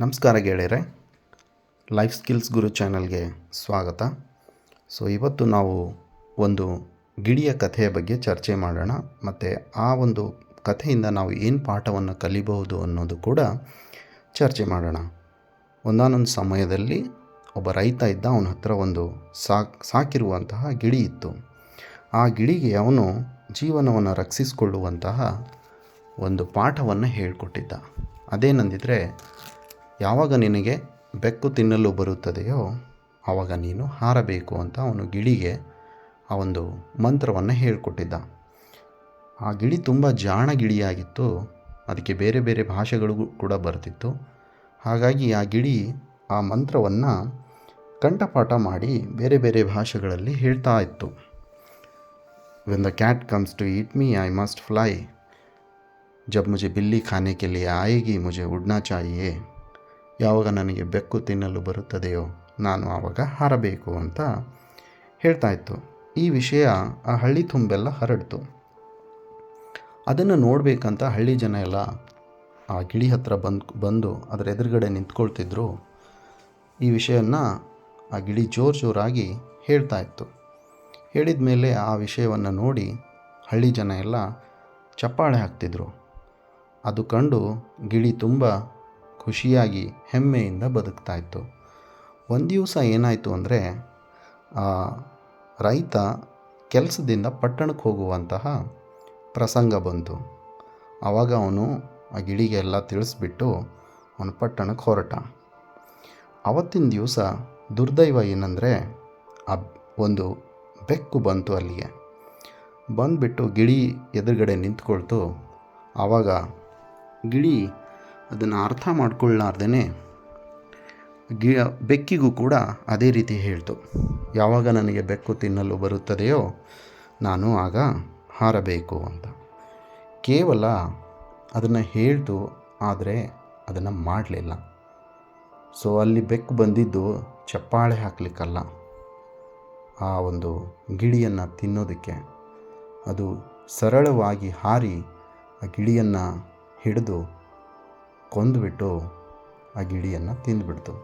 ನಮಸ್ಕಾರ ಗೆಳೆಯರೆ life skills ಗುರು ಚಾನಲ್ಗೆ ಸ್ವಾಗತ. ಸೊ ಇವತ್ತು ನಾವು ಒಂದು ಗಿಡಿಯ ಕಥೆಯ ಬಗ್ಗೆ ಚರ್ಚೆ ಮಾಡೋಣ. ಮತ್ತು ಆ ಒಂದು ಕಥೆಯಿಂದ ನಾವು ಏನು ಪಾಠವನ್ನು ಕಲಿಬಹುದು ಅನ್ನೋದು ಕೂಡ ಚರ್ಚೆ ಮಾಡೋಣ. ಒಂದಾನೊಂದು ಸಮಯದಲ್ಲಿ ಒಬ್ಬ ರೈತ ಇದ್ದ, ಅವನ ಹತ್ರ ಒಂದು ಸಾಕ್, ಸಾಕಿರುವಂತಹ ಗಿಳಿ ಇತ್ತು. ಆ ಗಿಳಿಗೆ ಅವನು ಜೀವನವನ್ನು ರಕ್ಷಿಸಿಕೊಳ್ಳುವಂತಹ ಒಂದು ಪಾಠವನ್ನು ಹೇಳಿಕೊಟ್ಟಿದ್ದ. ಅದೇನಂದಿದ್ರೆ ಯಾವಾಗ ನಿನಗೆ ಬೆಕ್ಕು ತಿನ್ನಲು ಬರುತ್ತದೆಯೋ ಆವಾಗ ನೀನು ಹಾರಬೇಕು ಅಂತ ಅವನು ಗಿಳಿಗೆ ಆ ಒಂದು ಮಂತ್ರವನ್ನು ಹೇಳಿಕೊಟ್ಟಿದ್ದ. ಆ ಗಿಳಿ ತುಂಬ ಜಾಣ ಗಿಳಿಯಾಗಿತ್ತು. ಅದಕ್ಕೆ ಬೇರೆ ಬೇರೆ ಭಾಷೆಗಳು ಕೂಡ ಬರ್ತಿತ್ತು. ಹಾಗಾಗಿ ಆ ಗಿಳಿ ಆ ಮಂತ್ರವನ್ನು ಕಂಠಪಾಠ ಮಾಡಿ ಬೇರೆ ಬೇರೆ ಭಾಷೆಗಳಲ್ಲಿ ಹೇಳ್ತಾ ಇತ್ತು. When the cat comes to eat me I must fly ಜಬ್ ಮುಜೆ ಬಿಲ್ಲಿ ಖಾನೆ ಕೆ ಲಿಯೆ ಆಯೇಗಿ ಮುಜೆ ಉಡ್ನಾ ಚಾಹಿಯೇ ಯಾವಾಗ ನನಗೆ ಬೆಕ್ಕು ತಿನ್ನಲು ಬರುತ್ತದೆಯೋ ನಾನು ಆವಾಗ ಹಾರಬೇಕು ಅಂತ ಹೇಳ್ತಾ ಇತ್ತು. ಈ ವಿಷಯ ಆ ಹಳ್ಳಿ ತುಂಬೆಲ್ಲ ಹರಡ್ತು. ಅದನ್ನು ನೋಡಬೇಕಂತ ಹಳ್ಳಿ ಜನ ಎಲ್ಲ ಆ ಗಿಳಿ ಹತ್ರ ಬಂದು ಬಂದು ಅದರ ಎದುರುಗಡೆ ನಿಂತ್ಕೊಳ್ತಿದ್ರು. ಈ ವಿಷಯವನ್ನು ಆ ಗಿಳಿ ಜೋರು ಜೋರಾಗಿ ಹೇಳ್ತಾ ಇತ್ತು. ಹೇಳಿದ ಮೇಲೆ ಆ ವಿಷಯವನ್ನು ನೋಡಿ ಹಳ್ಳಿ ಜನ ಎಲ್ಲ ಚಪ್ಪಾಳೆ ಹಾಕ್ತಿದ್ರು. ಅದು ಕಂಡು ಗಿಳಿ ತುಂಬ ಖುಷಿಯಾಗಿ ಹೆಮ್ಮೆಯಿಂದ ಬದುಕ್ತಾ ಇತ್ತು ಒಂದು ದಿವಸ ಏನಾಯಿತು ಅಂದರೆ ರೈತ ಕೆಲಸದಿಂದ ಪಟ್ಟಣಕ್ಕೆ ಹೋಗುವಂತಹ ಪ್ರಸಂಗ ಬಂತು. ಆವಾಗ ಅವನು ಆ ಗಿಳಿಗೆ ಎಲ್ಲ ತಿಳಿಸ್ಬಿಟ್ಟು ಅವನು ಪಟ್ಟಣಕ್ಕೆ ಹೊರಟ. ಅವತ್ತಿನ ದಿವಸ ದುರ್ದೈವ ಏನಂದರೆ, ಆ ಒಂದು ಬೆಕ್ಕು ಬಂತು ಅಲ್ಲಿಗೆ. ಬಂದುಬಿಟ್ಟು ಗಿಳಿ ಎದುರುಗಡೆ ನಿಂತ್ಕೊಳ್ತು. ಆವಾಗ ಗಿಳಿ ಅದನ್ನು ಅರ್ಥ ಮಾಡ್ಕೊಳ್ಳಾರ್ದೇ ಗಿ, ಬೆಕ್ಕಿಗೂ ಕೂಡ ಅದೇ ರೀತಿ ಹೇಳ್ತು. ಯಾವಾಗ ನನಗೆ ಬೆಕ್ಕು ತಿನ್ನಲು ಬರುತ್ತದೆಯೋ ನಾನು ಆಗ ಹಾರಬೇಕು ಅಂತ. ಕೇವಲ ಅದನ್ನು ಹೇಳ್ತು ಆದರೆ ಅದನ್ನು ಮಾಡಲಿಲ್ಲ. ಸೊ, ಅಲ್ಲಿ ಬೆಕ್ಕು ಬಂದಿದ್ದು ಚಪ್ಪಾಳೆ ಹಾಕಲಿಕ್ಕಲ್ಲ. ಆ ಒಂದು ಗಿಳಿಯನ್ನು ತಿನ್ನೋದಕ್ಕೆ ಅದು ಸರಳವಾಗಿ ಹಾರಿ ಆ ಗಿಳಿಯನ್ನು ಹಿಡಿದು ಕೊಂದುಬಿಟ್ಟು ಆ ಗಿಳಿಯನ್ನು ತಿಂದುಬಿಡ್ತು.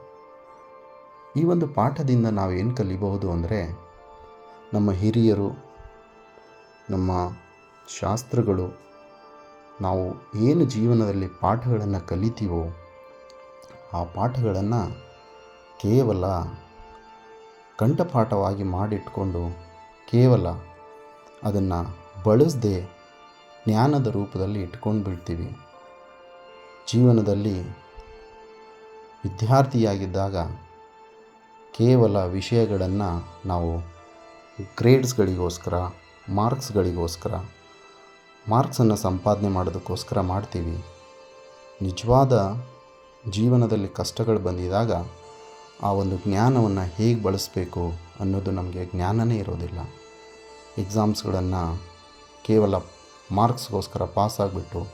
ಈ ಒಂದು ಪಾಠದಿಂದ ನಾವು ಏನು ಕಲಿಬಹುದು ಅಂದರೆ ನಮ್ಮ ಹಿರಿಯರು, ನಮ್ಮ ಶಾಸ್ತ್ರಗಳು, ನಾವು ಏನು ಜೀವನದಲ್ಲಿ ಪಾಠಗಳನ್ನು ಕಲಿತೀವೋ ಆ ಪಾಠಗಳನ್ನು ಕೇವಲ ಕಂಠಪಾಠವಾಗಿ ಮಾಡಿಟ್ಕೊಂಡು ಕೇವಲ ಅದನ್ನು ಬಳಸದೆ ಜ್ಞಾನದ ರೂಪದಲ್ಲಿ ಇಟ್ಕೊಂಡು ಬಿಡ್ತೀವಿ ಜೀವನದಲ್ಲಿ ವಿದ್ಯಾರ್ಥಿಯಾಗಿದ್ದಾಗ ಕೇವಲ ವಿಷಯಗಳನ್ನು ನಾವು ಗ್ರೇಡ್ಸ್ಗಳಿಗೋಸ್ಕರ, ಮಾರ್ಕ್ಸ್ಗಳಿಗೋಸ್ಕರ, ಮಾರ್ಕ್ಸನ್ನು ಸಂಪಾದನೆ ಮಾಡೋದಕ್ಕೋಸ್ಕರ ಮಾಡ್ತೀವಿ. ನಿಜವಾದ ಜೀವನದಲ್ಲಿ ಕಷ್ಟಗಳು ಬಂದಿದಾಗ ಆ ಒಂದು ಜ್ಞಾನವನ್ನು ಹೇಗೆ ಬಳಸಬೇಕು ಅನ್ನೋದು ನಮಗೆ ಜ್ಞಾನವೇ ಇರೋದಿಲ್ಲ. ಎಕ್ಸಾಮ್ಸ್ಗಳನ್ನು ಕೇವಲ ಮಾರ್ಕ್ಸ್ಗೋಸ್ಕರ ಪಾಸ್ ಆಗಿಬಿಟ್ಟು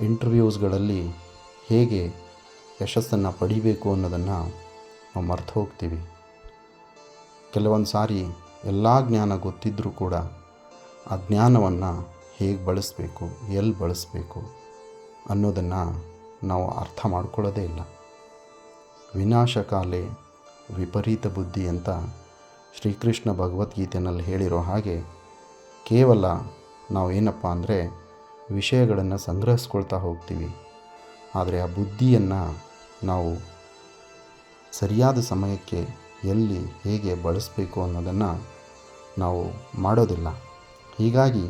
ಇಂಟರ್ವ್ಯೂಸ್ಗಳಲ್ಲಿ ಹೇಗೆ ಯಶಸ್ಸನ್ನು ಪಡಿಬೇಕು ಅನ್ನೋದನ್ನು ನಾವು ಮರ್ತು ಹೋಗ್ತೀವಿ. ಕೆಲವೊಂದು ಸಾರಿ ಎಲ್ಲ ಜ್ಞಾನ ಗೊತ್ತಿದ್ದರೂ ಕೂಡ ಆ ಜ್ಞಾನವನ್ನು ಹೇಗೆ ಬಳಸಬೇಕು, ಎಲ್ಲಿ ಬಳಸಬೇಕು ಅನ್ನೋದನ್ನು ನಾವು ಅರ್ಥ ಮಾಡ್ಕೊಳ್ಳೋದೇ ಇಲ್ಲ. ವಿನಾಶಕಾಲೆ ವಿಪರೀತ ಬುದ್ಧಿ ಅಂತ ಶ್ರೀಕೃಷ್ಣ ಭಗವದ್ಗೀತೆಯಲ್ಲಿ ಹೇಳಿರೋ ಹಾಗೆ ಕೇವಲ ನಾವು ಏನಪ್ಪ ಅಂದರೆ ವಿಷಯಗಳನ್ನು ಸಂಗ್ರಹಿಸ್ಕೊಳ್ತಾ ಹೋಗ್ತೀವಿ. ಆದರೆ ಆ ಬುದ್ಧಿಯನ್ನು ನಾವು ಸರಿಯಾದ ಸಮಯಕ್ಕೆ ಎಲ್ಲಿ ಹೇಗೆ ಬಳಸಬೇಕು ಅನ್ನೋದನ್ನು ನಾವು ಮಾಡೋದಿಲ್ಲ. ಹೀಗಾಗಿ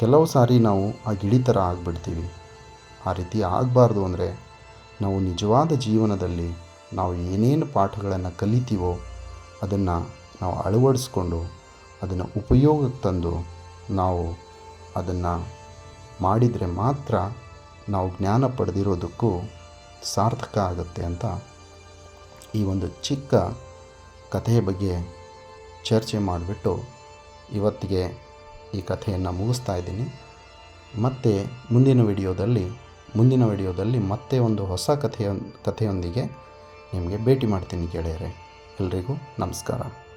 ಕೆಲವು ಸಾರಿ ನಾವು ಆ ಗಿಳಿತರ ಆಗಿಬಿಡ್ತೀವಿ. ಆ ರೀತಿ ಆಗಬಾರ್ದು ಅಂದರೆ ನಾವು ನಿಜವಾದ ಜೀವನದಲ್ಲಿ ನಾವು ಏನೇನು ಪಾಠಗಳನ್ನು ಕಲಿತೀವೋ ಅದನ್ನು ನಾವು ಅಳವಡಿಸ್ಕೊಂಡು ಅದನ್ನು ಉಪಯೋಗಕ್ಕೆ ತಂದು ನಾವು ಅದನ್ನು ಮಾಡಿದರೆ ಮಾತ್ರ ನಾವು ಜ್ಞಾನ ಪಡೆದಿರೋದಕ್ಕೂ ಸಾರ್ಥಕ ಆಗುತ್ತೆ ಅಂತ ಈ ಒಂದು ಚಿಕ್ಕ ಕಥೆಯ ಬಗ್ಗೆ ಚರ್ಚೆ ಮಾಡಿಬಿಟ್ಟು ಇವತ್ತಿಗೆ ಈ ಕಥೆಯನ್ನು ಮುಗಿಸ್ತಾ ಇದ್ದೀನಿ. ಮತ್ತು ಮುಂದಿನ ವಿಡಿಯೋದಲ್ಲಿ ಮುಂದಿನ ವಿಡಿಯೋದಲ್ಲಿ ಮತ್ತೆ ಒಂದು ಹೊಸ ಕಥೆಯ ಕಥೆಯೊಂದಿಗೆ ನಿಮಗೆ ಭೇಟಿ ಮಾಡ್ತೀನಿ ಗೆಳೆಯರೆ. ಎಲ್ರಿಗೂ ನಮಸ್ಕಾರ.